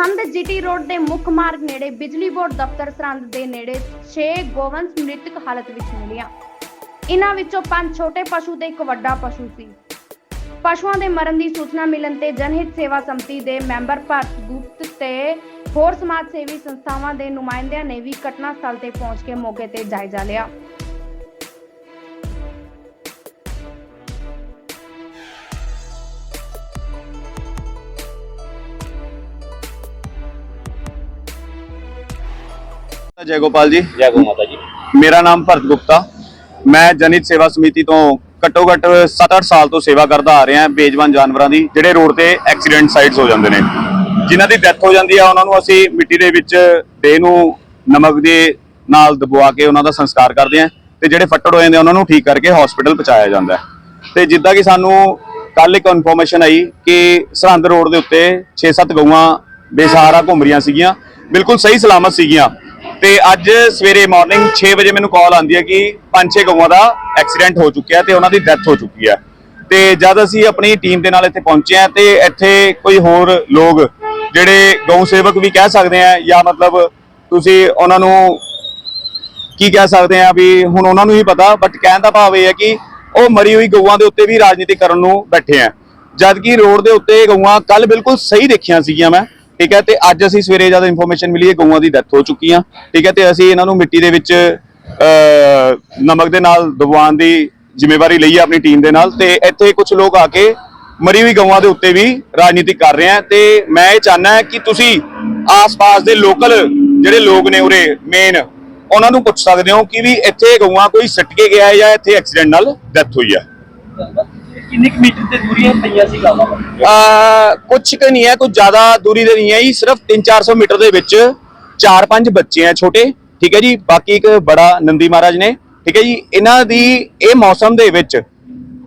Sirhind GT road ਦੇ ਮੁੱਖ ਮਾਰਗ ਨੇੜੇ ਬਿਜਲੀ ਬੋਰਡ ਦਫ਼ਤਰ ਸਰਹੰਦ ਦੇ ਨੇੜੇ 6 ਗੋਵੰਸ਼ ਮ੍ਰਿਤਕ ਹਾਲਤ ਵਿੱਚ ਮਿਲੀਆਂ। ਇਹਨਾਂ ਵਿੱਚੋਂ ਪੰਜ ਛੋਟੇ ਪਸ਼ੂ ਤੇ ਇੱਕ ਵੱਡਾ ਪਸ਼ੂ ਸੀ। ਪਸ਼ੂਆਂ ਦੇ ਮਰਨ ਦੀ ਸੂਚਨਾ ਮਿਲਣ ਤੇ ਜਨਹਿਤ ਸੇਵਾ ਸੰਮਤੀ ਦੇ ਮੈਂਬਰ ਭਾਰਤ ਗੁਪਤ ਤੇ ਹੋਰ ਸਮਾਜ ਸੇਵੀ ਸੰਸਥਾਵਾਂ ਦੇ ਨੁਮਾਇੰਦਿਆਂ ਨੇ ਵੀ ਘਟਨਾ ਸਥਲ ਤੇ ਪਹੁੰਚ ਕੇ ਮੌਕੇ ਤੇ ਜਾਇਜ਼ਾ ਲਿਆ। ਜੈ ਗੋਪਾਲ ਜੀ। ਜੈ ਗੋ ਮਾਤਾ ਜੀ। ਮੇਰਾ ਨਾਮ ਭਰਤ ਗੁਪਤਾ। ਮੈਂ ਜਨਿਤ ਸੇਵਾ ਸਮਿਤੀ ਤੋਂ ਘੱਟੋ ਘੱਟ 7-8 ਸਾਲ ਤੋਂ ਸੇਵਾ ਕਰਦਾ ਆ ਰਿਹਾ ਬੇਜਵਾਨ ਜਾਨਵਰਾਂ ਦੀ ਜਿਹੜੇ ਰੋਡ ਤੇ ਐਕਸੀਡੈਂਟ ਸਾਈਟਸ ਹੋ ਜਾਂਦੇ ਨੇ। ਜਿਨ੍ਹਾਂ ਦੀ ਡੈਥ ਹੋ ਜਾਂਦੀ ਆ ਉਹਨਾਂ ਨੂੰ ਅਸੀਂ ਮਿੱਟੀ ਦੇ ਵਿੱਚ ਦੇਹ ਨੂੰ ਨਮਕ ਦੇ ਨਾਲ ਦਬਵਾ ਕੇ ਉਹਨਾਂ ਦਾ ਸੰਸਕਾਰ ਕਰਦੇ ਆ ਤੇ ਜਿਹੜੇ ਫੱਟੜ ਹੋ ਜਾਂਦੇ ਉਹਨਾਂ ਨੂੰ ਠੀਕ ਕਰਕੇ ਹਸਪੀਟਲ ਪਹੁੰਚਾਇਆ ਜਾਂਦਾ ਤੇ ਜਿੱਦਾਂ ਕਿ ਸਾਨੂੰ ਕੱਲ ਇੱਕ ਇਨਫੋਰਮੇਸ਼ਨ ਆਈ ਕਿ ਸਰਹੰਦ ਰੋਡ ਦੇ ਉੱਤੇ 6-7 ਗਊਆਂ ਬੇਸਹਾਰਾ ਘੁੰਮ ਰਹੀਆਂ ਸੀਗੀਆਂ। ਬਿਲਕੁਲ ਸਹੀ ਸਲਾਮਤ ਸੀਗੀਆਂ। ਤੇ ਅੱਜ ਸਵੇਰੇ ਮਾਰਨਿੰਗ 6 ਵਜੇ ਮੈਨੂੰ ਕਾਲ ਆਉਂਦੀ ਹੈ ਕਿ ਪੰਜ ਛੇ ਗਊਆਂ ਦਾ ਐਕਸੀਡੈਂਟ ਹੋ ਚੁੱਕਿਆ ਤੇ ਉਹਨਾਂ ਦੀ ਡੈਥ ਹੋ ਚੁੱਕੀ ਹੈ। ਤੇ ਜਦ ਅਸੀਂ ਆਪਣੀ ਟੀਮ ਦੇ ਨਾਲ ਇੱਥੇ ਪਹੁੰਚੇ ਆ ਤੇ ਇੱਥੇ ਕੋਈ ਹੋਰ ਲੋਕ ਜਿਹੜੇ ਗਊ ਸੇਵਕ ਵੀ ਕਹਿ ਸਕਦੇ ਆ ਜਾਂ ਮਤਲਬ ਤੁਸੀਂ ਉਹਨਾਂ ਨੂੰ ਕੀ ਕਹਿ ਸਕਦੇ ਆ ਵੀ ਹੁਣ ਉਹਨਾਂ ਨੂੰ ਹੀ ਪਤਾ ਬਟ ਕਹਿਣ ਦਾ ਭਾਵ ਇਹ ਹੈ ਕਿ ਉਹ ਮਰੀ ਹੋਈ ਗਊਆਂ ਦੇ ਉੱਤੇ ਵੀ ਰਾਜਨੀਤੀ ਕਰਨ ਨੂੰ ਬੈਠੇ ਆ। ਜਦਕਿ ਰੋਡ ਦੇ ਉੱਤੇ ਗਊਆਂ ਕੱਲ ਬਿਲਕੁਲ ਸਹੀ ਦੇਖੀਆਂ ਸੀਗੀਆਂ ਮੈਂ ਠੀਕ ਹੈ, ਤੇ ਅੱਜ ਅਸੀਂ ਸਵੇਰੇ ਜਦ ਇਨਫੋਰਮੇਸ਼ਨ ਮਿਲੀ ਹੈ, ਗਊਆਂ ਦੀ ਡੈਥ ਹੋ ਚੁੱਕੀ ਆ, ਠੀਕ ਹੈ, ਤੇ ਅਸੀਂ ਇਹਨਾਂ ਨੂੰ ਮਿੱਟੀ ਦੇ ਵਿੱਚ ਨਮਕ ਦੇ ਨਾਲ ਦਬਾਉਣ ਦੀ ਜ਼ਿੰਮੇਵਾਰੀ ਲਈ ਹੈ ਆਪਣੀ ਟੀਮ ਦੇ ਨਾਲ, ਤੇ ਇੱਥੇ ਕੁਝ ਲੋਕ ਆ ਕੇ ਮਰੀ ਹੋਈ ਗਊਆਂ ਦੇ ਉੱਤੇ ਵੀ ਰਾਜਨੀਤੀ ਕਰ ਰਹੇ ਆ, ਤੇ ਮੈਂ ਇਹ ਚਾਹਨਾ ਹੈ ਕਿ ਤੁਸੀਂ ਆਸ-ਪਾਸ ਦੇ ਲੋਕਲ ਜਿਹੜੇ ਲੋਕ ਨੇ ਉਰੇ ਮੇਨ ਉਹਨਾਂ ਨੂੰ ਪੁੱਛ ਸਕਦੇ ਹੋ ਕਿ ਵੀ ਇੱਥੇ ਗਊਆਂ ਕੋਈ ਸੱਟ ਕੇ ਗਿਆ ਹੈ ਜਾਂ ਇੱਥੇ ਐਕਸੀਡੈਂਟ ਨਾਲ ਡੈਥ ਹੋਈ ਹੈ ਕਿੰਨੇ ਕੁ ਮੀਟਰ ਤੇ ਦੂਰੀਆਂ ਪਈਆਂ ਸੀ ਗਾਵਾਂ ਆ ਕੁਝ ਕੁ ਨਹੀਂ ਹੈ ਕੁਝ ਜ਼ਿਆਦਾ ਦੂਰੀ ਦੇ ਨਹੀਂ ਹੈ ਜੀ, ਸਿਰਫ 3-400 ਮੀਟਰ ਦੇ ਵਿੱਚ 4-5 ਬੱਚੇ ਆ ਛੋਟੇ, ਠੀਕ ਹੈ ਜੀ, ਬਾਕੀ ਇੱਕ ਬੜਾ ਨੰਦੀ ਮਹਾਰਾਜ ਨੇ, ਠੀਕ ਹੈ ਜੀ, ਇਹਨਾਂ ਦੀ ਇਹ ਮੌਸਮ ਦੇ ਵਿੱਚ,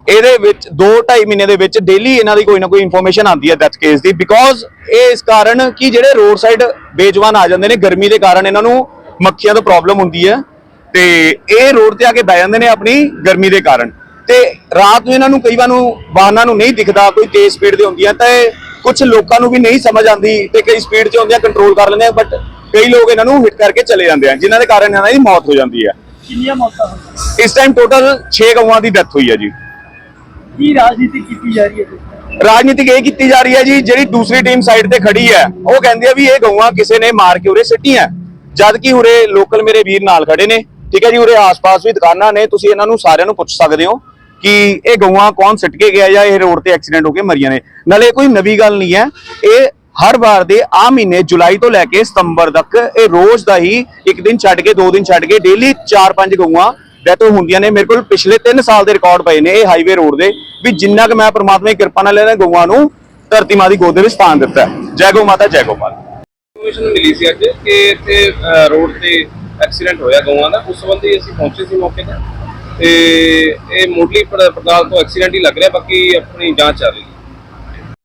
ਇਹਦੇ ਵਿੱਚ 2-2.5 ਮਹੀਨੇ ਦੇ ਵਿੱਚ ਡੇਲੀ ਇਹਨਾਂ ਦੀ ਕੋਈ ਨਾ ਕੋਈ ਇਨਫੋਰਮੇਸ਼ਨ ਆਉਂਦੀ ਹੈ ਡੈਥ ਕੇਸ ਦੀ ਬਿਕੋਜ਼ ਇਹ ਇਸ ਕਾਰਨ ਕਿ ਜਿਹੜੇ ਰੋਡ ਸਾਈਡ ਬੇਜਵਾਨ ਆ ਜਾਂਦੇ ਨੇ, ਗਰਮੀ ਦੇ ਕਾਰਨ ਇਹਨਾਂ ਨੂੰ ਮੱਖੀਆਂ ਤੋਂ ਪ੍ਰੋਬਲਮ ਹੁੰਦੀ ਹੈ, ਤੇ ਇਹ ਰੋਡ ਤੇ ਆ ਕੇ ਬਹਿ ਜਾਂਦੇ ਨੇ ਆਪਣੀ ਗਰਮੀ ਦੇ ਕਾਰਨ, ਤੇ ਰਾਤ ਨੂੰ ਇਹਨਾਂ ਨੂੰ ਕਈ ਵਾਰ ਨੂੰ ਵਾਹਨਾਂ ਨੂੰ ਨਹੀਂ ਦਿਖਦਾ ਕੋਈ ਤੇਜ਼ ਸਪੀਡ ਤੇ ਹੁੰਦੀਆਂ ਤਾਂ ਕੁਝ ਲੋਕਾਂ ਨੂੰ ਵੀ ਨਹੀਂ ਸਮਝ ਆਉਂਦੀ ਤੇ ਕਈ ਸਪੀਡ 'ਚ ਹੁੰਦੀਆਂ ਕੰਟਰੋਲ ਕਰ ਲੈਂਦੇ ਆ ਬਟ ਕਈ ਲੋਕ ਇਹਨਾਂ ਨੂੰ ਹਿੱਟ ਕਰਕੇ ਚਲੇ ਜਾਂਦੇ ਆ ਜਿਨ੍ਹਾਂ ਦੇ ਕਾਰਨ ਇਹਨਾਂ ਦੀ ਮੌਤ ਹੋ ਜਾਂਦੀ ਹੈ ਕਿੰਨੀਆਂ ਮੌਤਾਂ ਹੋਈਆਂ? ਇਸ ਟਾਈਮ ਟੋਟਲ 6 ਗਊਆਂ ਦੀ ਡੈਥ ਹੋਈ ਹੈ ਜੀ। ਕੀ ਰਾਜਨੀਤੀ ਕੀਤੀ ਜਾ ਰਹੀ ਹੈ ਰਾਜਨੀਤਿਕ ਇਹ ਕੀਤੀ ਜਾ ਰਹੀ ਹੈ ਜੀ ਜਿਹੜੀ ਦੂਸਰੀ ਟੀਮ ਸਾਈਡ ਤੇ ਖੜੀ ਹੈ ਉਹ ਕਹਿੰਦੀ ਹੈ ਵੀ ਇਹ ਗਊਆਂ ਕਿਸੇ ਨੇ ਮਾਰ ਕੇ ਉਰੇ ਸਿੱਟੀਆਂ। ਜਦ ਕਿ ਉਰੇ ਲੋਕਲ ਮੇਰੇ ਵੀਰ ਨਾਲ ਖੜੇ ਨੇ ਠੀਕ ਹੈ ਜੀ ਉਰੇ ਆਸ-ਪਾਸ ਵੀ ਦੁਕਾਨਾਂ ਨੇ ਤੁਸੀਂ ਇਹਨਾਂ ਨੂੰ ਸਾਰਿਆਂ ਨੂੰ ਪੁੱਛ ਸਕਦੇ ਹੋ। ਕਿ ਇਹ ਗਊਆਂ ਕੌਣ ਸਿੱਟ ਕੇ ਗਿਆ ਜਾਂ ਇਹ ਰੋਡ ਤੇ ਐਕਸੀਡੈਂਟ ਹੋ ਕੇ ਮਰੀਆਂ ਨੇ। ਨਾਲੇ ਕੋਈ ਨਵੀਂ ਗੱਲ ਨਹੀਂ ਹੈ। ਇਹ ਹਰ ਵਾਰ ਦੇ ਆ ਮਹੀਨੇ ਜੁਲਾਈ ਤੋਂ ਲੈ ਕੇ ਸਤੰਬਰ ਤੱਕ ਇਹ ਰੋਜ਼ ਦਾ ਹੀ ਇੱਕ ਦਿਨ ਛੱਡ ਕੇ, ਦੋ ਦਿਨ ਛੱਡ ਕੇ ਡੇਲੀ 4-5 ਗਊਆਂ ਡੈਥ ਹੁੰਦੀਆਂ ਨੇ। ਮੇਰੇ ਕੋਲ ਪਿਛਲੇ 3 ਸਾਲ ਦੇ ਰਿਕਾਰਡ ਪਏ ਨੇ ਇਹ ਹਾਈਵੇ ਰੋਡ ਦੇ ਵੀ ਜਿੰਨਾ ਕਿ ਮੈਂ ਪ੍ਰਮਾਤਮਾ ਦੀ ਕਿਰਪਾ ਨਾਲ ਇਹਨਾਂ ਗਊਆਂ ਨੂੰ ਧਰਤੀ ਮਾਂ ਦੀ ਗੋਦ ਦੇ ਵਿੱਚ ਸਥਾਨ ਦਿੱਤਾ ਜੈ ਗੋ ਮਾਤਾ, ਜੈ ਗੋਪਾਲ। ਇਨਫੋਰਮੇਸ਼ਨ ਮਿਲੀ ਸੀ ਅੱਜ ਕਿ ਇੱਥੇ ਰੋਡ ਤੇ ਐਕਸੀਡੈਂਟ ਹੋਇਆ ਗਊਆਂ ਦਾ। ਉਸ ਸੰਬੰਧੀ ਅਸੀਂ ਪਹੁੰਚੇ ਸੀ ਮੌਕੇ ਤੇ। ਤੇ ਇਹ ਮੁੱਢਲੀ ਪੜਤਾਲ ਤੋਂ ਐਕਸੀਡੈਂਟ ਹੀ ਲੱਗ ਰਿਹਾ, ਬਾਕੀ ਆਪਣੀ ਜਾਂਚ ਚੱਲ ਰਹੀ ਹੈ।